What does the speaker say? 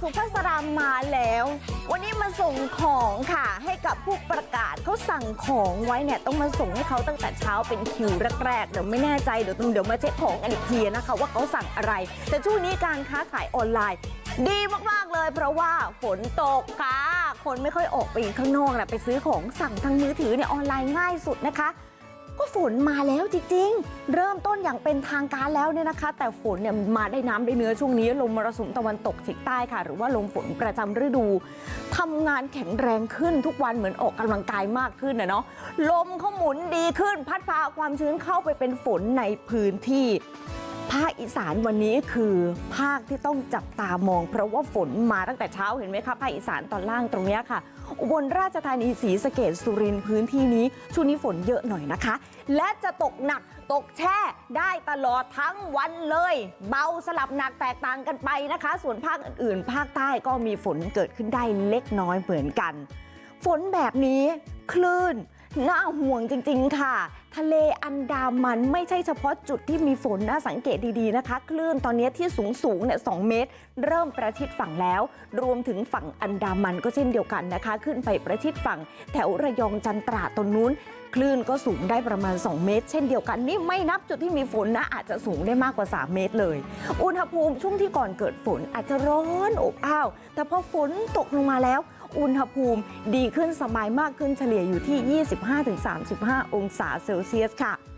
สุภาษรามมาแล้ว วันนี้มาส่งของค่ะ ให้กับผู้ประกาศเขาสั่งของไว้เนี่ยต้องมาส่งให้เขาตั้งแต่เช้าเป็นคิวแรกๆเดี๋ยวไม่แน่ใจเดี๋ยวเดี๋ยวมาเช็คของกันอีกทีนะคะ ว่าเขาสั่งอะไร แต่ช่วงนี้การค้าขายออนไลน์ ดีมากๆเลย เพราะว่าฝนตกค่ะคนไม่ค่อยออกไปข้างนอกนะไปซื้อของสั่งทางมือถือเนี่ยออนไลน์ง่ายสุดนะคะ ก็ฝนมาแล้วจริงๆ เริ่มต้นอย่างเป็นทางการแล้วเนี่ยนะคะ แต่ฝนเนี่ยมาได้น้ำได้เนื้อช่วงนี้ลมมรสุมตะวันตกเฉียงใต้ค่ะ หรือว่าลมฝนประจำฤดูทำงานแข็งแรงขึ้นทุกวันเหมือนออกกำลังกายมากขึ้นนะเนาะลมเขาหมุนดีขึ้น พัดพาความชื้นเข้าไปเป็นฝนในพื้นที่ ภาคอีสานวันนี้คือภาคที่ต้องจับตามอง เพราะว่าฝนมาตั้งแต่เช้าเห็นไหมคะภาคอีสานตอนล่างตรงนี้ค่ะ อุบลราชธานีศรีสะเกดสุรินทร์พื้นที่นี้ช่วงนี้ฝนเยอะหน่อยนะคะ และจะตกหนักตกแช่ได้ตลอดทั้งวันเลย เบาสลับหนักแตกต่างกันไปนะคะ ส่วนภาคอื่นๆ ภาคใต้ก็มีฝนเกิดขึ้นได้เล็กน้อยเหมือนกัน ฝนแบบนี้คลื่น น่าห่วงจริง ๆ ค่ะ ทะเลอันดามันไม่ใช่เฉพาะจุดที่มีฝนนะสังเกตดี ๆ นะคะ คลื่นตอนนี้ที่สูงสูงเนี่ยสเมตร เริ่มประชิดฝั่งแล้ว รวมถึงฝั่งอันดามันก็เช่นเดียวกันนะคะ ขึ้นไปประชิดฝั่งแถวระยองจันตราตรงนู้น คลื่นก็สูงได้ประมาณ 2 เมตร เช่นเดียวกันนี่ไม่นับจุดที่มีฝนนะอาจจะสูงได้มากกว่า 3 เมตรเลย อุณหภูมิช่วงที่ก่อนเกิดฝนอาจจะร้อนอบอ้าวแต่พอฝนตกลงมาแล้ว อุณหภูมิดีขึ้นสบายมากขึ้นเฉลี่ยอยู่ที่25-35องศาเซลเซียสค่ะ